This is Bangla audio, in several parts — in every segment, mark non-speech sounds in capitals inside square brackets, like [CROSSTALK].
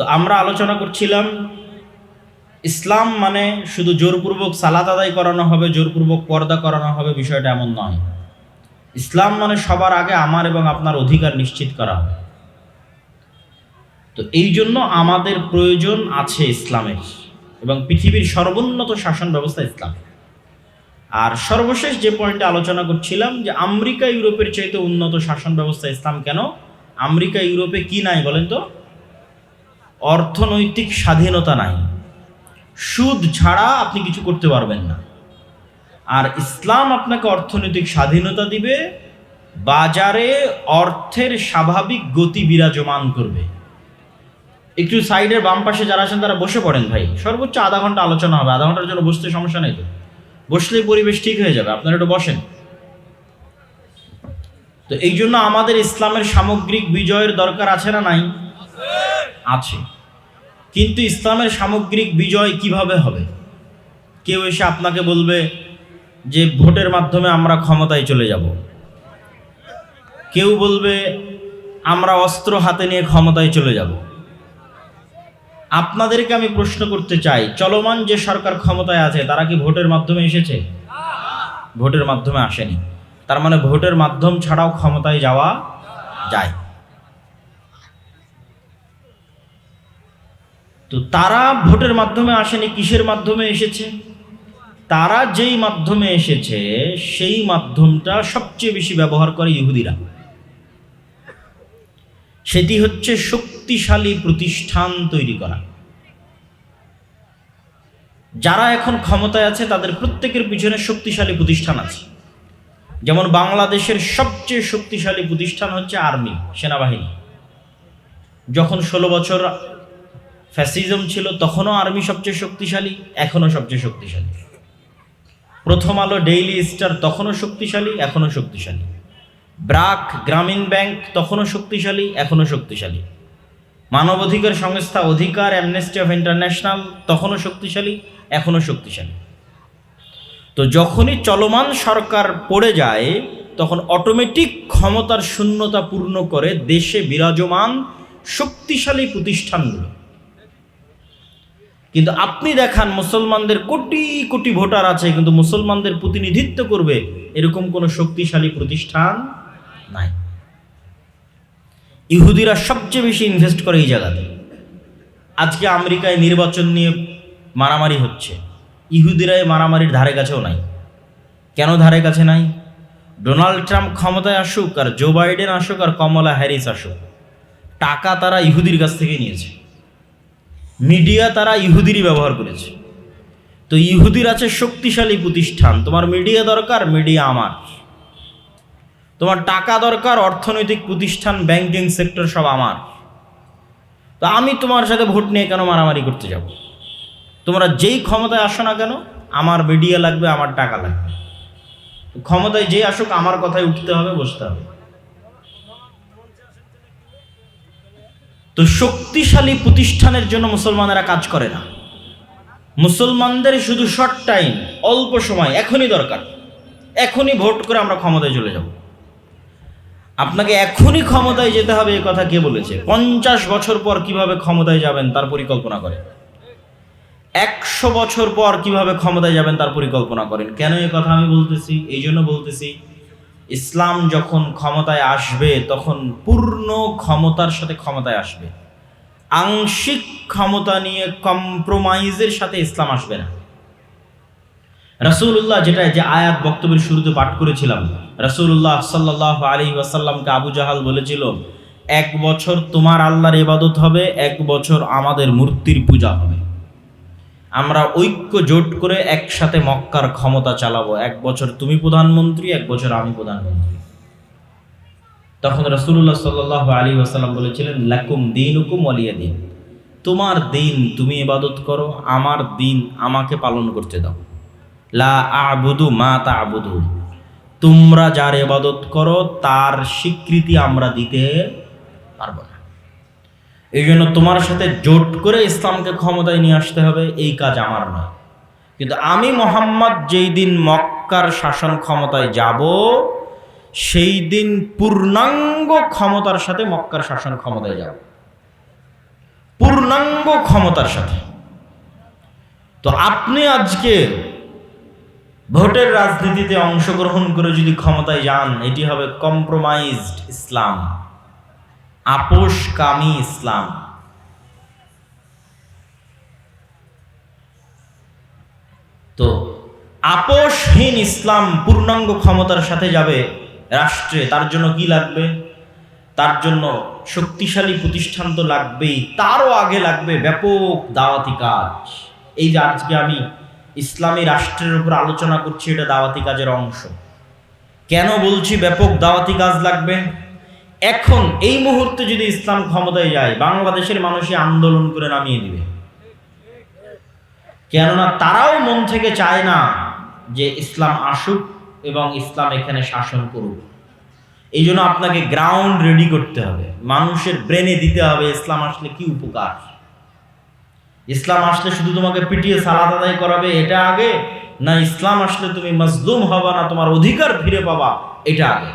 তো আমরা আলোচনা করছিলাম, ইসলাম মানে শুধু জোরপূর্বক সালাত আদায় করানো হবে, জোরপূর্বক পর্দা করানো হবে বিষয়টা এমন নয়। ইসলাম মানে সবার আগে আমার এবং আপনার অধিকার নিশ্চিত করা হবে। তো এই জন্য আমাদের প্রয়োজন আছে ইসলামের এবং পৃথিবীর সর্বোন্নত শাসন ব্যবস্থা ইসলাম আর সর্বশেষ যে পয়েন্টে আলোচনা করছিলাম যে আমেরিকা ইউরোপের চাইতে উন্নত শাসন ব্যবস্থা ইসলাম কেন? আমেরিকা ইউরোপে কি নাই বলেন তো? অর্থনৈতিক স্বাধীনতা নাই। সুদ ছাড়া আপনি কিছু করতে পারবেন না। আর ইসলাম আপনাকে অর্থনৈতিক স্বাধীনতা দিবে, বাজারে অর্থের স্বাভাবিক গতি বিরাজমান করবে। একটু সাইডের বাম পাশে যারা আছেন তারা বসে পড়েন ভাই। সর্বোচ্চ আধা ঘণ্টা আলোচনা হবে, আধা ঘণ্টার জন্য বসতে সমস্যা নেই তো। বসলেই পরিবেশ ঠিক হয়ে যাবে, আপনারা একটু বসেন। তো এই জন্য আমাদের ইসলামের সামগ্রিক বিজয়ের দরকার আছে না নাই? আছে। কিন্তু ইসলামের সামগ্রিক বিজয় কীভাবে হবে? কেউ এসে আপনাকে বলবে যে ভোটের মাধ্যমে আমরা ক্ষমতায় চলে যাব। কেউ বলবে আমরা অস্ত্র হাতে নিয়ে ক্ষমতায় চলে যাব। আপনাদেরকে আমি প্রশ্ন করতে চাই, চলমান যে সরকার ক্ষমতায় আছে, তারা কি ভোটের মাধ্যমে এসেছে? ভোটের মাধ্যমে আসেনি। তার মানে ভোটের মাধ্যম ছাড়াও ক্ষমতায় যাওয়া যায়। তো তারা ভোটের মাধ্যমে আসেনি, কিসের মাধ্যমে এসেছে? তারা যেই মাধ্যমে এসেছে, সেই মাধ্যমটা সবচেয়ে বেশি ব্যবহার করে ইহুদিরা। সেটি হচ্ছে শক্তিশালী প্রতিষ্ঠান তৈরি করা। যারা এখন ক্ষমতায় আছে, তাদের প্রত্যেকের পিছনে শক্তিশালী প্রতিষ্ঠান আছে। যেমন বাংলাদেশের সবচেয়ে শক্তিশালী প্রতিষ্ঠান হচ্ছে আর্মি, সেনাবাহিনী। যখন ষোলো বছর ফ্যাসিজম ছিল, তখনও আর্মি সবচেয়ে শক্তিশালী, এখনও সবচেয়ে শক্তিশালী। প্রথম আলো ডেইলি স্টার তখনও শক্তিশালী, এখনও শক্তিশালী। ব্রাক গ্রামীণ ব্যাংক তখনও শক্তিশালী, এখনও শক্তিশালী। মানবাধিকার সংস্থা অধিকার, অ্যামনেস্টি অফ ইন্টারন্যাশনাল তখনও শক্তিশালী, এখনও শক্তিশালী। তো যখনই চলমান সরকার পড়ে যায়, তখন অটোমেটিক ক্ষমতার শূন্যতা পূর্ণ করে দেশে বিরাজমান শক্তিশালী প্রতিষ্ঠানগুলো। কিন্তু আপনি দেখান, মুসলমানদের কোটি কোটি ভোটার আছে, কিন্তু মুসলমানদের প্রতিনিধিত্ব করবে এরকম কোনো শক্তিশালী প্রতিষ্ঠান নাই। ইহুদিরা সবচেয়ে বেশি ইনভেস্ট করে এই জায়গাতে। আজকে আমেরিকায় নির্বাচন নিয়ে মারামারি হচ্ছে। ইহুদিরাই মারামারির ধারে কাছেও নাই। কেন ধারে কাছে নাই? ডোনাল্ড ট্রাম্প ক্ষমতায় আসুক আর জো বাইডেন আসুক আর কমলা হ্যারিস আসুক। টাকা তারা ইহুদির কাছ থেকে নিয়েছে। মিডিয়া তারা ইহুদিরই ব্যবহার করেছে। তো ইহুদির আছে শক্তিশালী প্রতিষ্ঠান। তোমার মিডিয়া দরকার, মিডিয়া আমার। তোমার টাকা দরকার, অর্থনৈতিক প্রতিষ্ঠান ব্যাংকিং সেক্টর সব আমার। তো আমি তোমার সাথে ভোট নিয়ে কেন মারামারি করতে যাব? তোমরা যেই ক্ষমতায় আসো না কেন, আমার মিডিয়া লাগবে, আমার টাকা লাগবে। ক্ষমতায় যে আসুক, আমার কথায় উঠতে হবে, বসতে হবে। তো শক্তিশালী প্রতিষ্ঠানের জন্য মুসলমানেরা কাজ করে না। মুসলমানদের শুধু শর্ট টাইম অল্প সময়, এখনই দরকার। এখনই ভোট করে আমরা ক্ষমতায় চলে যাব। আপনাকে এখনই ক্ষমতায় যেতে হবে, এ কথা কে বলেছে? পঞ্চাশ বছর পর কীভাবে ক্ষমতায় যাবেন তার পরিকল্পনা করে। একশো বছর পর কীভাবে ক্ষমতায় যাবেন তার পরিকল্পনা করেন। কেন এ কথা আমি বলতেছি? এই জন্য বলতেছি ইসলাম যখন ক্ষমতায় আসবে, তখন পূর্ণ ক্ষমতার সাথে ক্ষমতায় আসবে। আংশিক ক্ষমতা নিয়ে কম্প্রোমাইজের সাথে ইসলাম আসবে না। রাসূলুল্লাহ যেটা, যে আয়াত বক্তব্যের শুরুতে পাঠ করেছিলাম, রাসূলুল্লাহ সাল্লাহ আলী ওয়াসাল্লামকে আবু জাহাল বলেছিল, এক বছর তোমার আল্লাহর ইবাদত হবে, এক বছর আমাদের মূর্তির পূজা হবে। আমরা ঐক্য জোট করে একসাথে মক্কার ক্ষমতা চালাবো। এক বছর তুমি প্রধানমন্ত্রী, এক বছর আমি প্রধানমন্ত্রী। তখন রসুল্লাহ সাল্লাহ আলী ওয়াসাল্লাম বলেছিলেন, লাকুম দিন হুকুম অলিয়া দিন। তোমার দিন তুমি ইবাদত করো, আমার দিন আমাকে পালন করতে দাও। লা আবুদু মা তা আবুদু তোমরা যার ইবাদত করো, তার স্বীকৃতি আমরা দিতে পারব না। এই জন্য তোমার সাথে জোট করে ইসলামকে ক্ষমতায় নিয়ে আসতে হবে, এই কাজ আমার নয়। কিন্তু আমি মোহাম্মদ যেই দিন মক্কার শাসন ক্ষমতায় যাব, সেই দিন পূর্ণাঙ্গ ক্ষমতার সাথে মক্কার শাসন ক্ষমতায় যাব। পূর্ণাঙ্গ ক্ষমতার সাথে। তো আপনি আজকে ভোটের রাজনীতিতে অংশগ্রহণ করে যদি ক্ষমতায় যান, এটি হবে কম্প্রোমাইজড ইসলাম। আপোষকামী ইসলাম। তো আপোষহীন ইসলাম পূর্ণাঙ্গ ক্ষমতার সাথে যাবে রাষ্ট্রে, তার জন্য কি লাগবে? তার জন্য শক্তিশালী প্রতিষ্ঠান তো লাগবেই, তারও আগে লাগবে ব্যাপক দাওয়াতি কাজ। এই যে আজকে আমি ইসলামী রাষ্ট্রের উপর আলোচনা করছি, এটা দাওয়াতি কাজের অংশ। কেন বলছি ব্যাপক দাওয়াতি কাজ লাগবে? এখন এই মুহূর্তে যদি ইসলাম ক্ষমতায় যায়, বাংলাদেশের মানুষই আন্দোলন করে নামিয়ে দিবে। কেননা তারাও মন থেকে চায় না যে ইসলাম আসুক এবং ইসলাম এখানে শাসন করুক। এই জন্য আপনাকে গ্রাউন্ড রেডি করতে হবে। মানুষের ব্রেনে দিতে হবে ইসলাম আসলে কি উপকার। ইসলাম আসলে শুধু তোমাকে পিটিয়ে সালাদ আদায় করাবে এটা আগে, না ইসলাম আসলে তুমি মজলুম হবা, না তোমার অধিকার ফিরে পাবা, এটা আগে।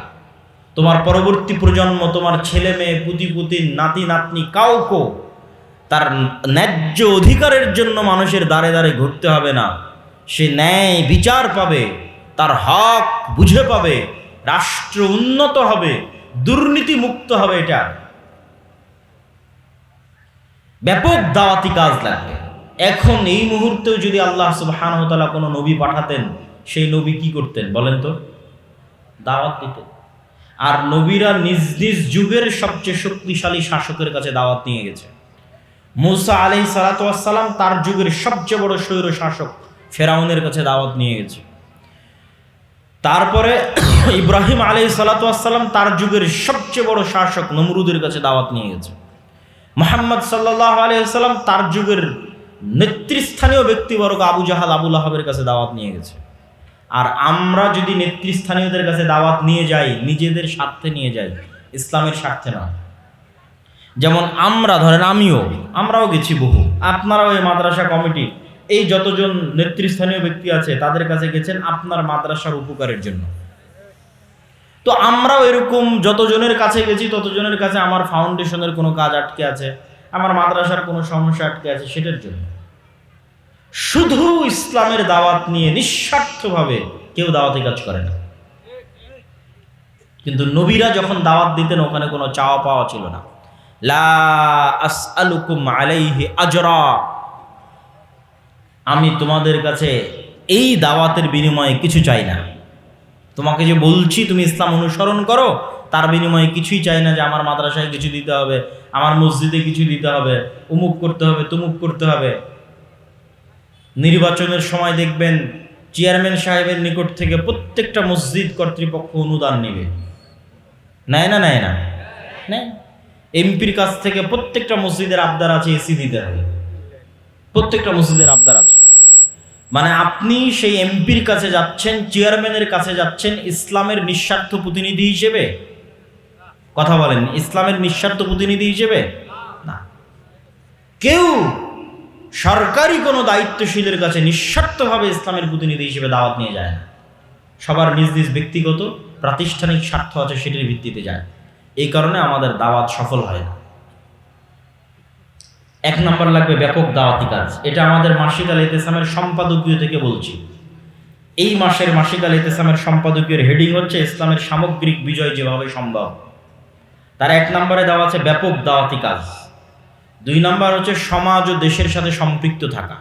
তোমার পরবর্তী প্রজন্ম, তোমার ছেলে মেয়ে, পুতি পুতি, নাতি নাতনি, কাউকে তার ন্যায্য অধিকারের জন্য মানুষের দ্বারে দ্বারে ঘুরতে হবে না। সে ন্যায় বিচার পাবে, তার হক বুঝে পাবে, রাষ্ট্র উন্নত হবে, দুর্নীতি মুক্ত হবে এটা। ব্যাপক দাওয়াতি কাজ লাগবে। এখন এই মুহূর্তেও যদি আল্লাহ সুবাহানহতালা কোনো নবী পাঠাতেন, সেই নবী কি করতেন বলেন তো? দাওয়াত দিতেন। আর নবীরা নিজ নিজ যুগের সবচেয়ে শক্তিশালী শাসকের কাছে দাওয়াত নিয়ে গেছে। মুসা আলি সালাতাম তার যুগের সবচেয়ে বড় স্বৈর শাসক ফেরাউনের কাছে দাওয়াত নিয়ে গেছে। তারপরে [CLEARS THROAT] ইব্রাহিম আলি সালাতাম তার যুগের সবচেয়ে বড় শাসক নমরুদের কাছে দাওয়াত নিয়ে গেছে। মোহাম্মদ সাল্লাহ আলিয়াল্লাম তার যুগের নেতৃস্থানীয় ব্যক্তিবর্গ আবু জাহাল আবুল কাছে দাওয়াত নিয়ে গেছে। আর আমরা যদি নেতৃস্থানীয়দের কাছে দাওয়াত নিয়ে যাই, নিজেদের স্বার্থে নিয়ে যাই, ইসলামের স্বার্থে নয় যেমন আমরা, ধরেন আমিও, আমরাও গেছি বহু। আপনারাও এই মাদ্রাসা কমিটি, এই যতজন নেতৃস্থানীয় ব্যক্তি আছে, তাদের কাছে গেছেন আপনার মাদ্রাসার উপকারের জন্য। তো আমরাও এরকম যতজনের কাছে গেছি, ততজনের কাছে আমার ফাউন্ডেশনের কোনো কাজ আটকে আছে, আমার মাদ্রাসার কোনো সমস্যা আটকে আছে, সেটার জন্য। শুধু ইসলামের দাওয়াত নিয়ে নিঃস্বার্থভাবে কেউ দাওয়াতি কাজ করে না। কিন্তু নবীরা যখন দাওয়াত দিতেন, ওখানে কোনো চাওয়া পাওয়া ছিল না। আমি তোমাদের কাছে এই দাওয়াতের বিনিময়ে কিছু চাই না। তোমাকে যে বলছি, তুমি ইসলাম অনুসরণ করো, তার বিনিময়ে কিছুই চাই না যে আমার মাদ্রাসায় কিছু দিতে হবে, আমার মসজিদে কিছু দিতে হবে, উমুক করতে হবে, তুমুক করতে হবে। নির্বাচনের সময় দেখবেন চেয়ারম্যান সাহেবের নিকট থেকে প্রত্যেকটা মসজিদ কর্তৃপক্ষ অনুদান নেবে। নেয় না নেয় না? এমপির কাছ থেকে প্রত্যেকটা মসজিদের আবদার আছে, এসি দিতে হবে। প্রত্যেকটা মসজিদের আবদার আছে। মানে আপনি সেই এমপির কাছে যাচ্ছেন, চেয়ারম্যানের কাছে যাচ্ছেন ইসলামের নিঃস্বার্থ প্রতিনিধি হিসেবে? কথা বলেন, ইসলামের নিঃস্বার্থ প্রতিনিধি হিসেবে? না। কেউ সরকারি কোনো দায়িত্বশীলের কাছে নিঃস্বার্থভাবে ইসলামের প্রতিনিধি হিসেবে দাওয়াত নিয়ে যায় না। সবার নিজ নিজ ব্যক্তিগত, প্রাতিষ্ঠানিক স্বার্থ আছে সেটির ভিত্তিতে যায়। এই কারণে আমাদের দাওয়াত সফল হয় না। এক নম্বর লাগবে ব্যাপক দাওয়াতি কাজ। এটা আমাদের মাসিক আল ইতেসামের সম্পাদকীয় থেকে বলছি। এই মাসের মাসিক আল ইতেসামের সম্পাদকীয় হেডিং হচ্ছে ইসলামের সামগ্রিক বিজয় যেভাবে সম্ভব। তার এক নম্বরে দেওয়া আছে ব্যাপক দাওয়াতি কাজ। দুই নম্বর হচ্ছে সমাজ ও দেশের সাথে সম্পৃক্ত থাকা।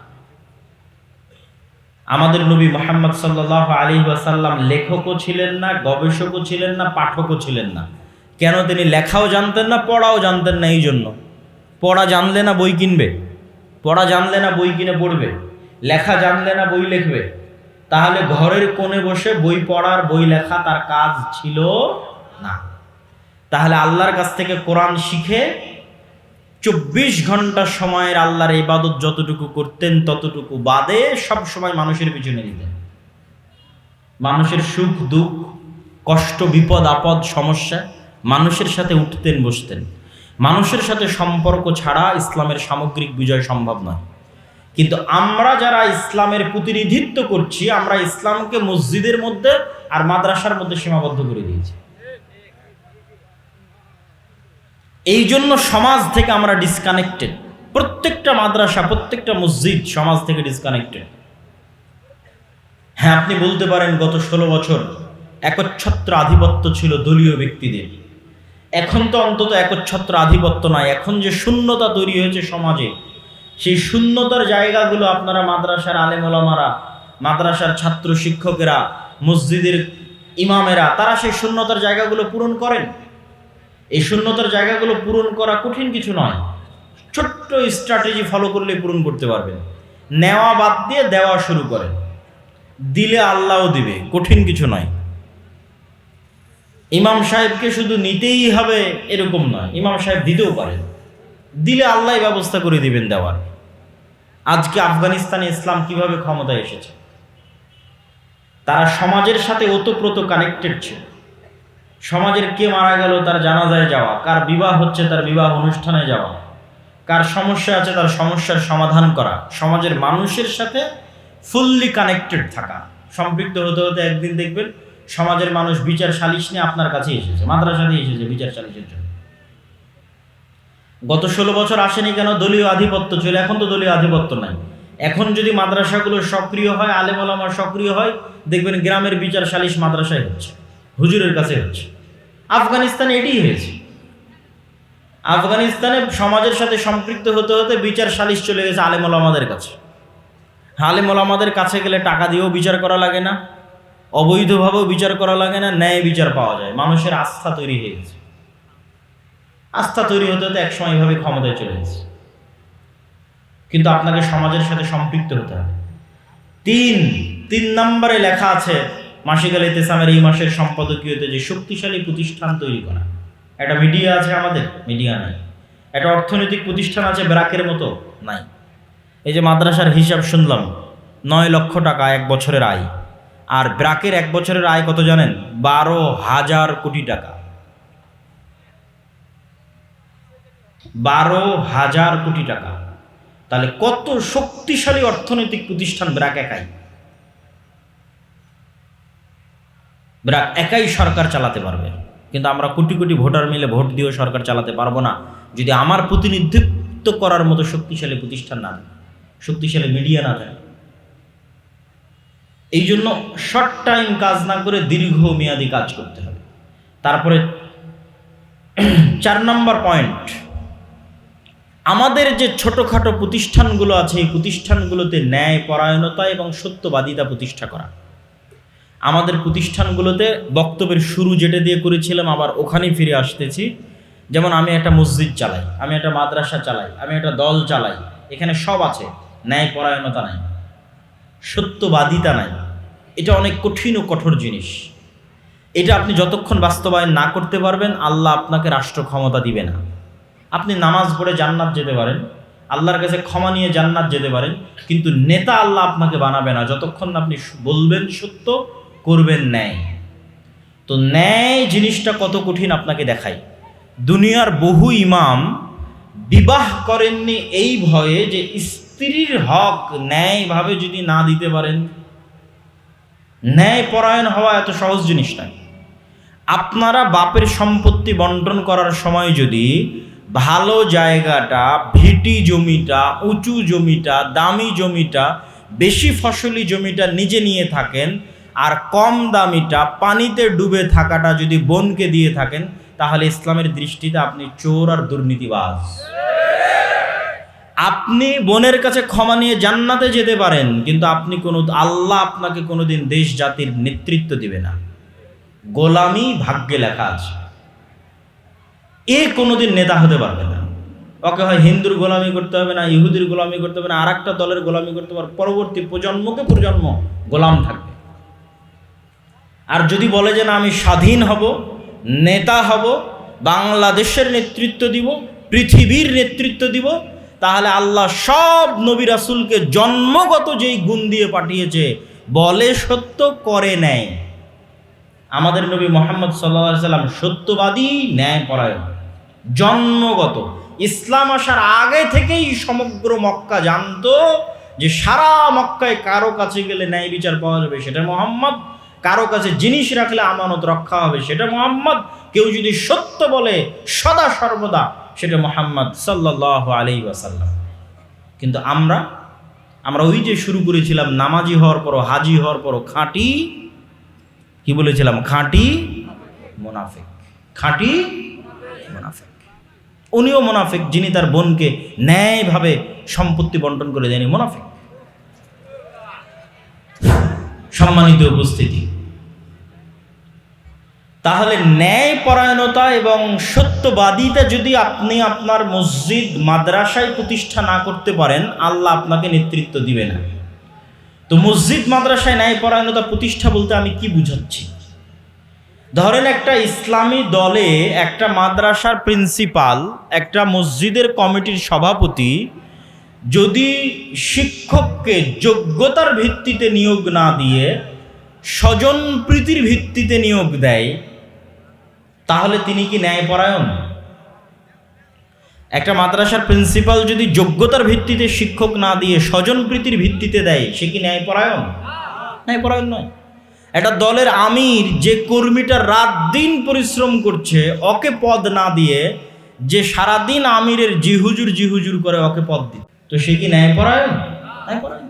আমাদের নবী মোহাম্মদ সাল্লাহ আলী ওয়াসাল্লাম লেখকও ছিলেন না, গবেষকও ছিলেন না, পাঠকও ছিলেন না। কেন তিনি লেখাও জানতেন না, পড়াও জানতেন না এই জন্য পড়া জানলে না বই কিনবে, পড়া জানলে না বই কিনে পড়বে, লেখা জানলে না বই লিখবে। তাহলে ঘরের কোণে বসে বই পড়ার, বই লেখা তার কাজ ছিল না। তাহলে আল্লাহর কাছ থেকে কোরআন শিখে চব্বিশ ঘণ্টা সময়ের আল্লাহর ইবাদত যতটুকু করতেন, ততটুকু বাদে সব সময় মানুষের পিছনে দিতেন। মানুষের সুখ, দুঃখ, কষ্ট, বিপদ, আপদ, সমস্যা মানুষের সাথে উঠতেন, বসতেন। মানুষের সাথে সম্পর্ক ছাড়া ইসলামের সামগ্রিক বিজয় সম্ভব নয়। কিন্তু আমরা যারা ইসলামের প্রতিনিধিত্ব করছি, আমরা ইসলামকে মসজিদের মধ্যে আর মাদ্রাসার মধ্যে সীমাবদ্ধ করে দিয়েছি। এই জন্য সমাজ থেকে আমরা ডিসকানেক্টেড প্রত্যেকটা মাদ্রাসা, প্রত্যেকটা মসজিদ সমাজ থেকে ডিসকানেক্টেড হ্যাঁ আপনি বলতে পারেন গত ষোলো বছর একচ্ছত্র আধিপত্য ছিল দলীয় ব্যক্তিদের। এখন তো অন্তত একচ্ছত্র আধিপত্য নাই। এখন যে শূন্যতা তৈরি হয়েছে সমাজে, সেই শূন্যতার জায়গাগুলো আপনারা মাদ্রাসার আলেমলামারা মাদ্রাসার ছাত্র শিক্ষকেরা, মসজিদের ইমামেরা, তারা সেই শূন্যতার জায়গাগুলো পূরণ করেন। এই শূন্যতার জায়গাগুলো পূরণ করা কঠিন কিছু নয়। ছোট্ট স্ট্র্যাটেজি ফলো করলে পূরণ করতে পারবেন। নেওয়া বাদ দিয়ে দেওয়া শুরু করেন। দিলে আল্লাহও দিবে, কঠিন কিছু নয়। ইমাম সাহেবকে শুধু নিতেই হবে এরকম নয়, ইমাম সাহেব দিতেও পারেন। দিলে আল্লাহ ব্যবস্থা করে দিবেন দেওয়ার। আজকে আফগানিস্তানে ইসলাম কীভাবে ক্ষমতায় এসেছে? তারা সমাজের সাথে ওতপ্রোত কানেক্টেড ছিল। সমাজের কে মারা গেল, তার জানাজায় যাওয়া। কার বিবাহ হচ্ছে, তার বিবাহ অনুষ্ঠানে যাওয়া। কার সমস্যা আছে, তার সমস্যার সমাধান করা। সমাজের মানুষের সাথে ফুললি কানেক্টেড থাকা। সম্পৃক্ত হতে হতে একদিন দেখবেন, সমাজের মানুষ বিচার সালিশ নিয়ে আপনার কাছে এসেছে মাদ্রাসাতে এসেছে বিচার সালিশের জন্য। গত ষোলো বছর আসেনি কেন? দলীয় আধিপত্য ছিল এখন তো দলীয় আধিপত্য নাই। এখন যদি মাদ্রাসাগুলো সক্রিয় হয়, আলেম আলামা সক্রিয় হয়, দেখবেন গ্রামের বিচার সালিশ মাদ্রাসায় হচ্ছে, হুজুরের কাছে হচ্ছে। আফগানিস্তানে এটাই হয়েছে। আফগানিস্তানে সমাজের সাথে সম্পৃক্ত হতে হতে বিচার সালিশ চলে গেছে আলেম আলামাদের কাছে। আলেম আলামাদের কাছে গেলে টাকা দিয়েও বিচার করা লাগে না, অবৈধভাবেও বিচার করা লাগে না, ন্যায় বিচার পাওয়া যায়। মানুষের আস্থা তৈরি হয়ে গেছে। আস্থা তৈরি হতে হতে একসময় এভাবে ক্ষমতায় চলে গেছে। কিন্তু আপনাকে সমাজের সাথে সম্পৃক্ত হতে হবে। তিন তিন নম্বরে লেখা আছে মাসিক আল ইতেসামের এই মাসের সম্পাদকীয়তে যে শক্তিশালী প্রতিষ্ঠান তৈরি করা, একটা মিডিয়া আছে আমাদের, মিডিয়া নাই। একটা অর্থনৈতিক প্রতিষ্ঠান আছে ব্রাকের মতো নাই। এই যে মাদ্রাসার হিসাব শুনলাম, নয় লক্ষ টাকা এক বছরের আয়। আর ব্রাকের এক বছরের আয় কত জানেন? বারো হাজার কোটি টাকা। বারো হাজার কোটি টাকা। তাহলে কত শক্তিশালী অর্থনৈতিক প্রতিষ্ঠান ব্রাক একাই? ব্রাক একাই সরকার চালাতে পারবে। কিন্তু আমরা কোটি কোটি ভোটার মিলে ভোট দিয়েও সরকার চালাতে পারব না। যদি আমার প্রতিনিধিত্ব করার মতো শক্তিশালী প্রতিষ্ঠান না থাকে শক্তিশালী মিডিয়া না থাকে এই জন্য শর্ট টাইম কাজ না করে দীর্ঘ মেয়াদী কাজ করতে হবে। তারপরে চার নম্বর পয়েন্ট আমাদের যে ছোটোখাটো প্রতিষ্ঠানগুলো আছে, এই প্রতিষ্ঠানগুলোতে ন্যায় পরায়ণতা এবং সত্যবাদিতা প্রতিষ্ঠা করা। আমাদের প্রতিষ্ঠানগুলোতে বক্তব্যের শুরু যেটা দিয়ে করেছিলাম, আবার ওখানেই ফিরে আসতেছি। যেমন আমি একটা মসজিদ চালাই, আমি একটা মাদ্রাসা চালাই, আমি একটা দল চালাই, এখানে সব আছে ন্যায় পরায়ণতা নাই, সত্যবাদিতা নাই। এটা অনেক কঠিন ও কঠোর জিনিস। এটা আপনি যতক্ষণ বাস্তবায়ন না করতে পারবেন, আল্লাহ আপনাকে রাষ্ট্র ক্ষমতা দিবে না। আপনি নামাজ পড়ে জান্নাত যেতে পারেন, আল্লাহর কাছে ক্ষমা নিয়ে জান্নাত যেতে পারেন, কিন্তু নেতা আল্লাহ আপনাকে বানাবে না। যতক্ষণ আপনি বলবেন সত্য করবেন ন্যায়। তো ন্যায় জিনিসটা কত কঠিন আপনাকে দেখাই। দুনিয়ার বহু ইমাম বিবাহ করেননি এই ভয়ে যে স্ত্রীর হক ন্যায়ভাবে যদি না দিতে পারেন। ন্যায় পরায়ণ হওয়া এত সহজ জিনিস নয়। আপনারা বাপের সম্পত্তি বন্টন করার সময় যদি ভালো জায়গাটা, ভিটি জমিটা, উঁচু জমিটা, দামি জমিটা, বেশি ফসলি জমিটা নিজে নিয়ে থাকেন আর কম দামিটা পানিতে ডুবে থাকাটা যদি বোনকে দিয়ে থাকেন, তাহলে ইসলামের দৃষ্টিতে আপনি চোর আর দুর্নীতিবাজ। আপনি বোনের কাছে ক্ষমা নিয়ে জান্নাতে যেতে পারেন, কিন্তু আপনি কোনো, আল্লাহ আপনাকে কোনোদিন দেশ জাতির নেতৃত্ব দিবে না। গোলামি ভাগ্যে লেখা আছে। এ কোনোদিন নেতা হতে পারবে না। ওকে হয় হিন্দুর গোলামি করতে হবে না, ইহুদির গোলামি করতে হবে না আর একটা দলের গোলামি করতে পারবে পরবর্তী প্রজন্মকে প্রজন্ম গোলাম থাকবে। আর যদি বলে যে না, আমি স্বাধীন হব, নেতা হব, বাংলাদেশের নেতৃত্ব দিব, পৃথিবীর নেতৃত্ব দিব, তাহলে আল্লাহ সব নবী রাসুলকে জন্মগত যেই গুণ দিয়ে পাঠিয়েছে, বলে সত্য, করে নেয়। আমাদের নবী মোহাম্মদ সাল্লা সাল্লাম সত্যবাদী, ন্যায় পরায়ণ। জন্মগত। ইসলাম আসার আগে থেকেই সমগ্র মক্কা জানতো যে সারা মক্কায় কারও কাছে গেলে ন্যায় বিচার পাওয়া যাবে, সেটা মোহাম্মদ কারও কাছে জিনিস রাখলে আমানত রক্ষা হবে, সেটা মোহাম্মদ। কেউ যদি সত্য বলে, সদা সর্বদা, সেটা মোহাম্মদ সাল্লাহ আলি ওয়াসাল্লাম। কিন্তু আমরা আমরা ওই যে শুরু করেছিলাম নামাজি হওয়ার পরও, হাজি হওয়ার পরও, খাঁটি, কি বলেছিলাম? খাঁটি মোনাফেক। খাঁটি মোনাফেক। উনিও মোনাফেক, যিনি তার বোনকে ন্যায়ভাবে সম্পত্তি বন্টন করে দেয়নি, মোনাফেক। সম্মানিত উপস্থিতি। তাহলে ন্যায় পরায়ণতা এবং সত্যবাদিতা যদি আপনি আপনার মসজিদ, মাদ্রাসায় প্রতিষ্ঠা না করতে পারেন, আল্লাহ আপনাকে নেতৃত্ব দিবে না। তো মসজিদ, মাদ্রাসায় ন্যায় পরায়ণতা প্রতিষ্ঠা বলতে আমি কি বুঝাচ্ছি? ধরেন একটা ইসলামী দলে একটা মাদ্রাসার প্রিন্সিপাল, একটা মসজিদের কমিটির সভাপতি যদি শিক্ষককে যোগ্যতার ভিত্তিতে নিয়োগ না দিয়ে স্বজন প্রীতির ভিত্তিতে নিয়োগ দেয় তাহলে তিনি কি ন্যায়পরায়ণ? একটা মাদ্রাসার প্রিন্সিপাল যদি যোগ্যতার ভিত্তিতে শিক্ষক না দিয়ে স্বজন প্রীতির ভিত্তিতে দেয়, সে কি ন্যায়পরায়ণ? ন্যায়পরায়ণ নয়। একটা দলের আমির যে কর্মীটা রাত দিন পরিশ্রম করছে, ওকে পদ না দিয়ে যে সারাদিন আমিরের জিহুজুর জিহুজুর করে ওকে পদ দিত, তো সে কি ন্যায়পরায়ণ? ন্যায়পরায়ণ।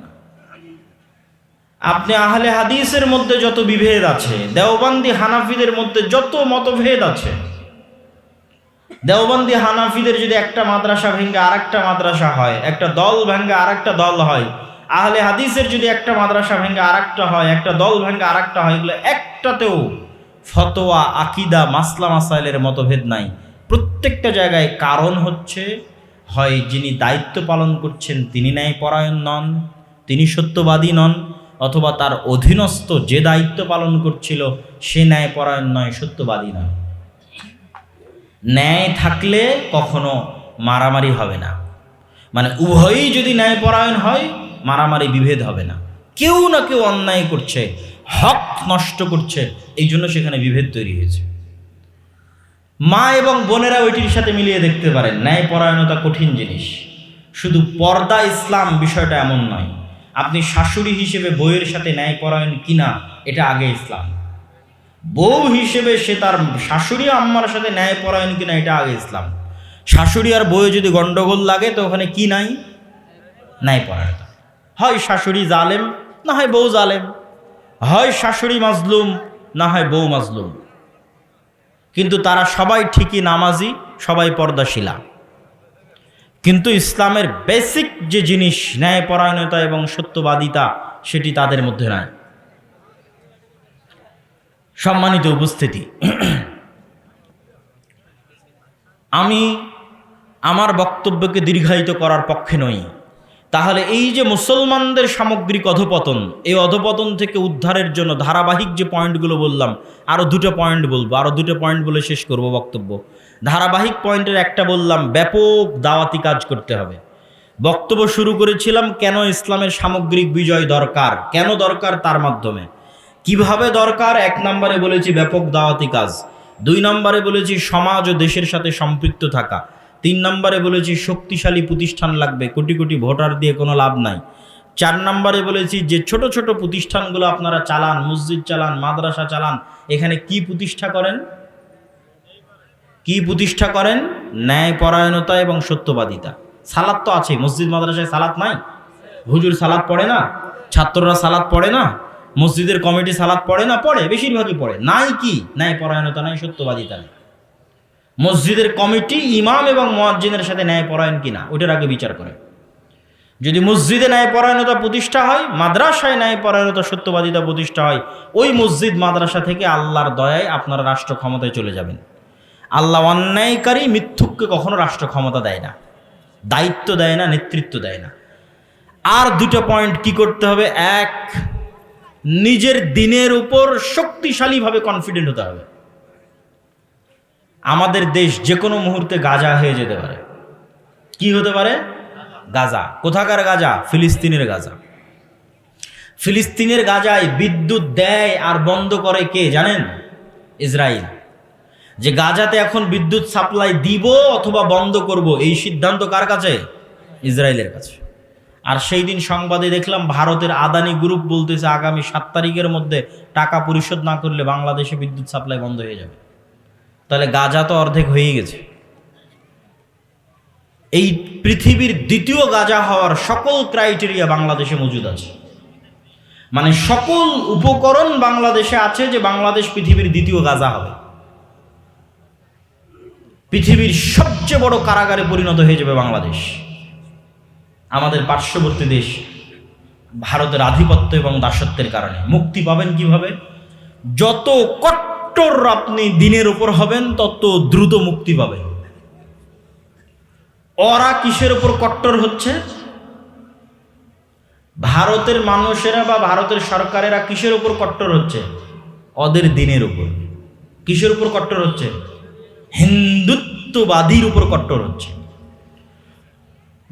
আপনি আহলে হাদিসের মধ্যে যত বিভেদ আছে, দেওবন্দি হানাফিদের মধ্যে যত মতভেদ আছে, দেওবন্দি হানাফিদের যদি একটা মাদ্রাসা ভেঙে আর একটা মাদ্রাসা হয়, একটা দল ভেঙে আর একটা দল হয়, আহলে হাদিসের যদি একটা মাদ্রাসা ভেঙে আর একটা হয়, একটা দল ভেঙে আর একটা হয়, এগুলো একটাতেও ফতোয়া, আকিদা, মাসলা মাসাইলের মতভেদ নাই। প্রত্যেকটা জায়গায় কারণ হচ্ছে, হয় যিনি দায়িত্ব পালন করছেন তিনি ন্যায় পরায়ণ নন, তিনি সত্যবাদী নন অথবা তার অধীনস্থ যে দায়িত্ব পালন করছিল, সে ন্যায় পরায়ণ নয়, সত্যবাদী নয়। ন্যায় থাকলে কখনো মারামারি হবে না। মানে উভয়ই যদি ন্যায়পরায়ণ হয়, মারামারি বিভেদ হবে না। কেউ না কেউ অন্যায় করছে, হক নষ্ট করছে, এই জন্য সেখানে বিভেদ তৈরি হয়েছে। মা এবং বোনেরা ওইটির সাথে মিলিয়ে দেখতে পারেন, ন্যায়পরায়ণতা কঠিন জিনিস। শুধু পর্দা ইসলাম বিষয়টা এমন নয়। আপনি শাশুড়ি হিসেবে বইয়ের সাথে ন্যায়পরায়ণ কিনা, এটা আগে ইসলাম। বউ হিসেবে সে তার শাশুড়ি আম্মার সাথে ন্যায়পরায়ণ কিনা, এটা আগে ইসলাম। শাশুড়ি আর বউয়ে যদি গন্ডগোল লাগে, তো ওখানে কি নাই? ন্যায়পরায়ণতা হয় শাশুড়ি জালেম, না হয় বউ জালেম। হয় শাশুড়ি মাজলুম, না হয় বউ মাজলুম। কিন্তু তারা সবাই ঠিকই নামাজি, সবাই পর্দাশীলা। কিন্তু ইসলামের বেসিক যে জিনিস, ন্যায়পরায়ণতা এবং সত্যবাদিতা, সেটি তাদের মধ্যে নয় সম্মানিত উপস্থিতি। আমি আমার বক্তব্যকে দীর্ঘায়িত করার পক্ষে নই। তাহলে এই যে মুসলমানদের সামগ্রিক অধপতন, এই অধপতন থেকে উদ্ধারের জন্য ধারাবাহিক যে পয়েন্টগুলো বললাম আরও দুটো পয়েন্ট বলব আরও দুটো পয়েন্ট বলে শেষ করব বক্তব্য। ধারাবাহিক পয়েন্টের একটা বললাম, ব্যাপক দাওয়াতি কাজ করতে হবে। বক্তব্য শুরু করেছিলাম, কেন ইসলামের সামগ্রিক বিজয় দরকার? কেন দরকার তার মাধ্যমে? কীভাবে দরকার? এক নম্বরে বলেছি ব্যাপক দাওয়াতি কাজ। দুই নম্বরে বলেছি সমাজ ও দেশের সাথে সম্পৃক্ত থাকা। তিন নম্বরে বলেছি শক্তিশালী প্রতিষ্ঠান লাগবে, কোটি কোটি ভোটার দিয়ে কোনো লাভ নাই। চার নম্বরে বলেছি যে ছোট ছোট প্রতিষ্ঠানগুলো আপনারা চালান, মসজিদ চালান, মাদ্রাসা চালান, এখানে কি প্রতিষ্ঠা করেন? কি প্রতিষ্ঠা করেন? ন্যায় ন্যায়পরায়ণতা এবং সত্যবাদিতা। সালাদ তো আছে মসজিদ, মাদ্রাসায় সালাদ নাই? হুজুর সালাদ পড়ে না? ছাত্ররা সালাদ পড়ে না? মসজিদের কমিটি সালাদ পড়ে না? পড়ে, বেশিরভাগই পড়ে। নাই কি? ন্যায় পরায়ণতা নাই, সত্যবাদিতা নেই। মসজিদের কমিটি ইমাম এবং মোয়াজ্জিনের সাথে ন্যায় পরায়ণ কিনা ওটার আগে বিচার করে। যদি মসজিদে ন্যায় পরায়ণতা প্রতিষ্ঠা হয়, মাদ্রাসায় ন্যায় পরায়ণতা সত্যবাদিতা প্রতিষ্ঠা হয়, ওই মসজিদ মাদ্রাসা থেকে আল্লাহর দয়ায় আপনারা রাষ্ট্র ক্ষমতায় চলে যাবেন। আল্লাহ অন্যায়কারী মিথ্যুককে কখনো রাষ্ট্র ক্ষমতা দেয় না, দায়িত্ব দেয় না, নেতৃত্ব দেয় না। আর দুটো পয়েন্ট কি করতে হবে? এক, নিজের দিনের উপর শক্তিশালীভাবে কনফিডেন্ট হতে হবে। আমাদের দেশ যে কোনো মুহূর্তে গাজা হয়ে যেতে পারে। কি হতে পারে? গাজা। কোথাকার গাজা? ফিলিস্তিনের গাজা। ফিলিস্তিনের গাজায় বিদ্যুৎ দেয় আর বন্ধ করে কে জানেন? ইসরায়েল যে গাজাতে এখন বিদ্যুৎ সাপ্লাই দিব অথবা বন্ধ করব, এই সিদ্ধান্ত কার কাছে? ইসরায়েলের কাছে। আর সেই দিন সংবাদে দেখলাম ভারতের আদানি গ্রুপ বলতেছে, আগামী সাত তারিখের মধ্যে টাকা পরিশোধ না করলে বাংলাদেশে বিদ্যুৎ সাপ্লাই বন্ধ হয়ে যাবে। তাহলে গাজা তো অর্ধেক হয়ে গেছে। এই পৃথিবীর দ্বিতীয় গাজা হওয়ার সকল ক্রাইটেরিয়া বাংলাদেশে মজুদ আছে। মানে সকল উপকরণ বাংলাদেশে আছে যে বাংলাদেশ পৃথিবীর দ্বিতীয় গাজা হবে। পৃথিবীর সবচেয়ে বড় কারাগারে পরিণত হয়ে যাবে বাংলাদেশ। আমাদের পার্শ্ববর্তী দেশ ভারতের আধিপত্য এবং দাসত্বের কারণে। মুক্তি পাবেন কীভাবে? যত কট্টর আপনি দিনের উপর হবেন, তত দ্রুত মুক্তি পাবেন। ওরা কিসের উপর কট্টর হচ্ছে? ভারতের মানুষেরা বা ভারতের সরকারেরা কিসের উপর কট্টর হচ্ছে? অদের দিনের উপর। কিসের উপর কট্টর হচ্ছে? হিন্দুত্ববাদীর উপর কট্টর হচ্ছে।